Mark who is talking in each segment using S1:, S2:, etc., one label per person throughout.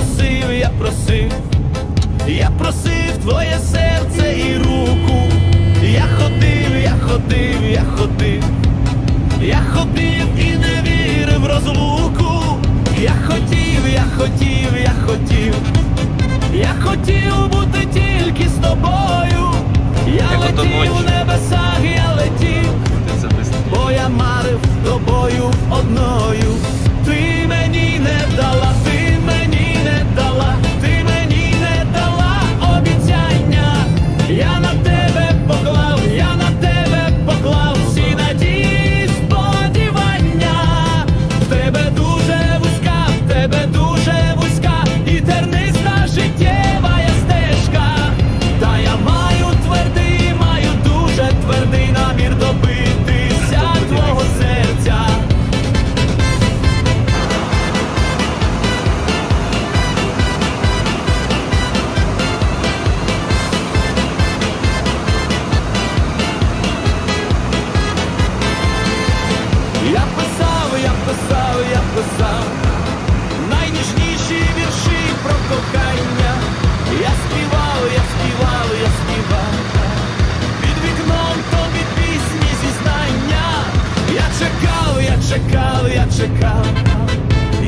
S1: просив, я просив, я просив твоє серце і руку, я ходив, я ходив, я ходив, я ходив і не вірив розлуку, я хотів, я хотів, я хотів, я хотів бути тільки з тобою, я Як летів в небесах, я летів, бо я марив тобою одною, ти мені не дала.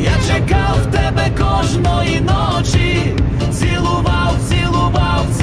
S1: я чекав тебе кожної ночі, цілував, цілував. цілував.